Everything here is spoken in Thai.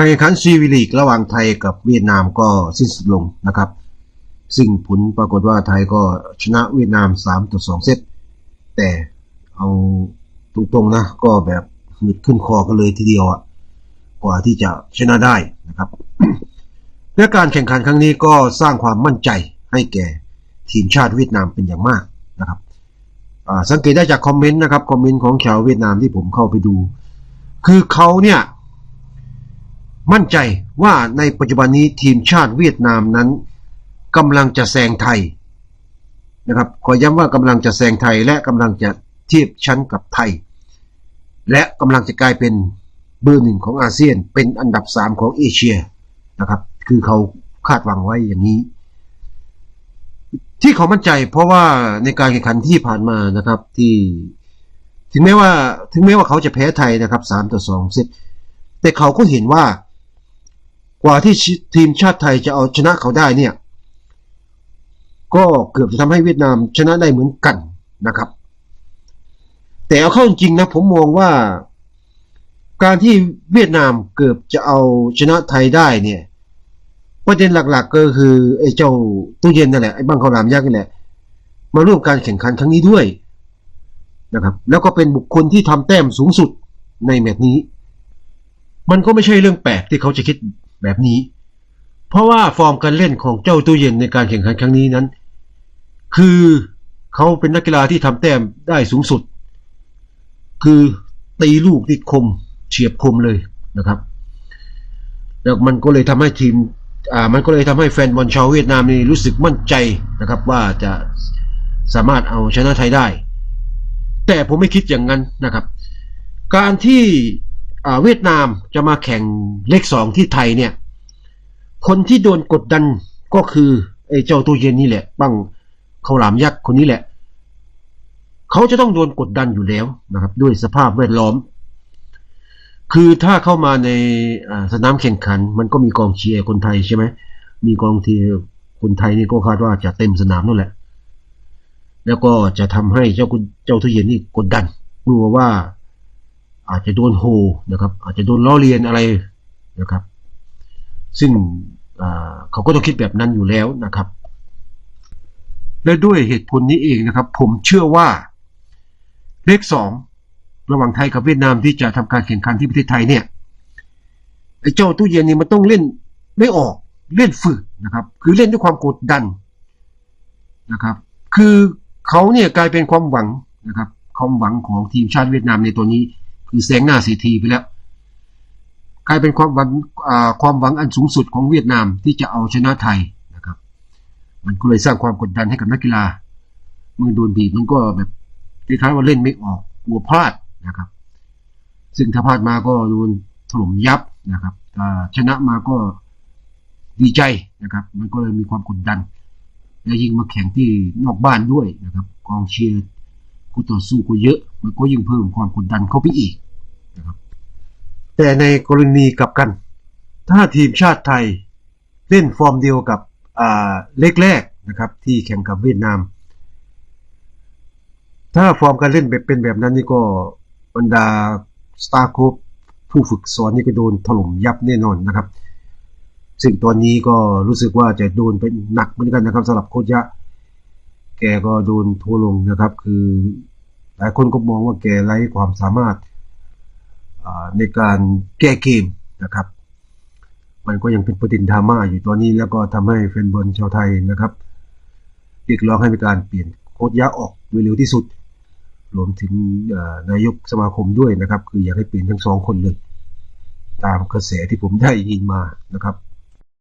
การแข่งขันซีวิลีกระหว่างไทยกับเวียดนามก็สิ้นสุดลงนะครับ ซึ่งผลปรากฏว่าไทยก็ชนะเวียดนาม3ต่อ2เซตแต่เอาตรงๆนะ ก็แบบหืดขึ้นคอกันเลยทีเดียวอะกว่าที่จะชนะได้นะครับและการแข่งขันครั้งนี้ก็สร้างความมั่นใจให้แก่ทีมชาติเวียดนามเป็นอย่างมากนะครับสังเกตได้จากคอมเมนต์นะครับคอมเมนต์ของชาวเวียดนามที่ผมเข้าไปดู คือเขาเนี่ย มั่นใจว่าในปัจจุบันนี้ทีมชาติเวียดนามนั้นกำลังจะแซงไทยนะครับขอย้ำว่ากำลังจะแซงไทยและกำลังจะเทียบชั้นกับไทย และกำลังจะกลายเป็นเบอร์หนึ่งของอาเซียนเป็นอันดับสามของเอเชียนะครับ คือเขาคาดหวังไว้อย่างนี้ ที่เขามั่นใจเพราะว่าในการแข่งขันที่ผ่านมานะครับที่ถึงแม้ว่าถึงแม้ว่าเขาจะแพ้ไทยนะครับสามต่อสองเซตแต่เขาก็เห็นว่า กว่าที่ทีมชาติไทยจะเอาชนะเขาได้เนี่ย ก็เกือบจะทำให้เวียดนามชนะได้เหมือนกันนะครับ แต่เอาเข้าจริงนะผมมองว่า การที่เวียดนามเกือบจะเอาชนะไทยได้เนี่ยประเด็นหลัก ๆ ก็คือไอ้เจ้าตู้เย็นนั่นแหละไอ้บังข้าวหลามยักษ์นี่แหละมาร่วมการแข่งขันครั้งนี้ด้วยนะครับ แล้วก็เป็นบุคคลที่ทำแต้มสูงสุดในแมตช์นี้ มันก็ไม่ใช่เรื่องแปลกที่เขาจะคิด แบบนี้ เพราะว่าฟอร์มการเล่นของเจ้าตู้เย็นในการแข่งขันครั้งนี้นั้น คือเขาเป็นนักกีฬาที่ทำแต้มได้สูงสุด คือตีลูกที่คมเฉียบคมเลยนะครับแล้วมันก็เลยทำให้ทีมอ่ามันก็เลยทำให้แฟนบอลชาวเวียดนามนี่รู้สึกมั่นใจนะครับว่าจะสามารถเอาชนะไทยได้ แต่ผมไม่คิดอย่างนั้นนะครับ การที่ เวียดนามจะมาแข่งเลขสองที่ไทยเนี่ย คนที่โดนกดดันก็คือไอ้เจ้าตัวเย็นนี่แหละบังเขาหลามยักษ์คนนี้แหละ เขาจะต้องโดนกดดันอยู่แล้วนะครับ ด้วยสภาพแวดล้อม คือถ้าเข้ามาในสนามแข่งขัน มันก็มีกองเชียร์คนไทยใช่ไหมมีกองเชียร์คนไทยนี่ก็คาดว่าจะเต็มสนามนั่นแหละ แล้วก็จะทำให้เจ้าคุณเจ้าทุเย็นนี่กดดันกลัวว่า อาจจะโดนโฮนะครับ อาจจะโดนล้อเลียนอะไรนะครับ ซึ่งเขาก็ต้องคิดแบบนั้นอยู่แล้วนะครับ และด้วยเหตุผลนี้เองนะครับ ผมเชื่อว่าเลขสองระหว่างไทยกับเวียดนามที่จะทำการแข่งขันที่ประเทศไทยเนี่ยไอ้เจ้าตู้เย็นนี่มันต้องเล่นไม่ออกเล่นฝืดนะครับ คือเล่นด้วยความกดดันนะครับ คือเขาเนี่ยกลายเป็นความหวังนะครับ ความหวังของทีมชาติเวียดนามในตัวนี้ คือแสงหน้าสีทีไปแล้วกลายเป็นความหวังความหวังอันสูงสุดของเวียดนามที่จะเอาชนะไทยนะครับ มันก็เลยสร้างความกดดันให้กับนักกีฬา เมื่อโดนบีบมันก็แบบคล้ายๆว่าเล่นไม่ออกกลัวพลาดนะครับ ซึ่งถ้าพลาดมาก็โดนถล่มยับนะครับชนะมาก็ดีใจนะครับ มันก็เลยมีความกดดัน และยิ่งมาแข่งที่นอกบ้านด้วยนะครับ กองเชียร์ คู่ต่อสู้ก็เยอะ มันก็ยิ่งเพิ่มความกดดันเข้าไปอีกนะครับแต่ในกรณีกลับกัน ถ้าทีมชาติไทยเล่นฟอร์มเดียวกับอ่าเล็กแรกนะครับที่แข่งกับเวียดนาม ถ้าฟอร์มการเล่นแบบเป็นแบบนั้นนี่ก็บรรดาสตาร์โคปผู้ฝึกสอนนี่ก็โดนถล่มยับแน่นอนนะครับ ซึ่งตอนนี้ก็รู้สึกว่าจะโดนเป็นหนักเหมือนกันนะครับสำหรับโคชยะ แกก็โดนทัวลงนะครับ คือหลายคนก็มองว่าแกไร้ความสามารถในการแก้เกมนะครับ มันก็ยังเป็นประเด็นดราม่าอยู่ตอนนี้แล้วก็ทำให้แฟนบอลชาวไทยนะครับเรียกร้องให้มีการเปลี่ยนโค้ชยะออกโดยเร็วที่สุด รวมถึงนายกสมาคมด้วยนะครับ คืออยากให้เปลี่ยนทั้งสองคนเลย ตามกระแสที่ผมได้ยินมานะครับ